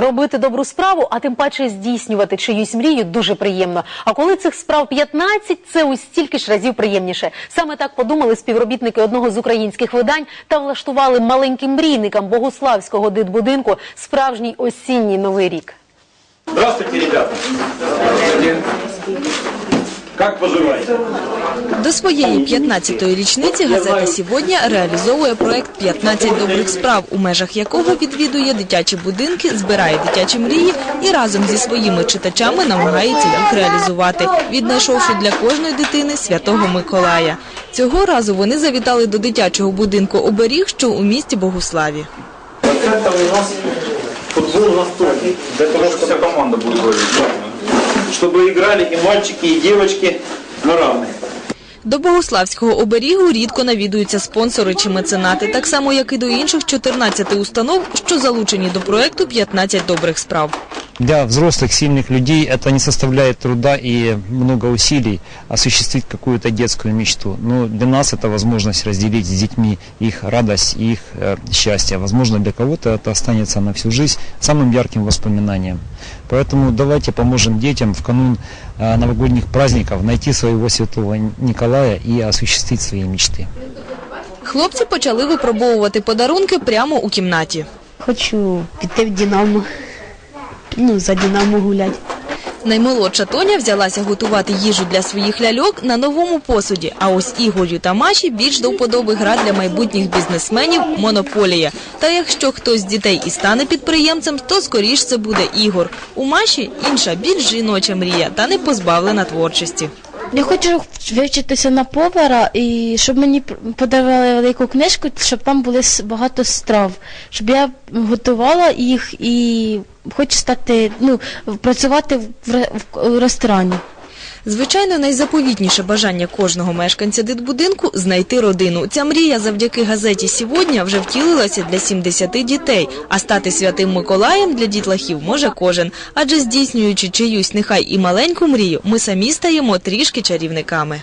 Робити добру справу, а тим паче здійснювати чиюсь мрію дуже приємно. А коли цих справ 15, це у стільки ж разів приємніше. Саме так подумали співробітники одного з українських видань та влаштували маленьким мрійникам богославського дитбудинку справжній осінній новий рік. Здравствуйте, ребята. Как поживаете? До своєї 15-ї річниці газета «Сьогодні» реалізовує проект «15 добрих справ», у межах якого відвідує дитячі будинки, збирає дитячі мрії і разом зі своїми читачами намагається їх реалізувати, віднайшовши для кожної дитини святого Миколая. Цього разу вони завітали до дитячого будинку «Оберіг», що у місті Богуславі. Это у нас футбол настольный. Для того, чтобы вся команда будет говорить. Чтобы играли и мальчики, и девочки на равных. До Богославського оберігу рідко навідуються спонсори чи меценати, так само, як і до інших 14 установ, що залучені до проекту «15 добрих справ» Для взрослых, сильных людей это не составляет труда и много усилий осуществить какую-то детскую мечту. Но для нас это возможность разделить с детьми их радость и их э, счастье. Возможно, для кого-то это останется на всю жизнь самым ярким воспоминанием. Поэтому давайте поможем детям в канун э, новогодних праздников найти своего святого Николая и осуществить свои мечты. Хлопці почали випробовувати подарунки прямо у кімнаті. Хочу піти в Динамо. Ну, за Динамо гулять. Наймолодша Тоня взялася готувати їжу для своїх ляльок на новому посуді. А ось Ігорю та Маші більш до вподоби гра для майбутніх бізнесменів «Монополія». Та якщо хтось з дітей і стане підприємцем, то скоріш це буде Ігор. У Маші інша, більш жіноча мрія та не позбавлена творчості. Я хочу вивчитися на повара і щоб мені подавали велику книжку, щоб там були багато страв, щоб я готувала їх і хочу стати, ну, працювати в ресторані. Звичайно, найзаповітніше бажання кожного мешканця дитбудинку – знайти родину. Ця мрія завдяки газеті «Сьогодні» вже втілилася для 70 дітей, а стати святим Миколаєм для дітлахів може кожен. Адже здійснюючи чиюсь нехай і маленьку мрію, ми самі стаємо трішки чарівниками.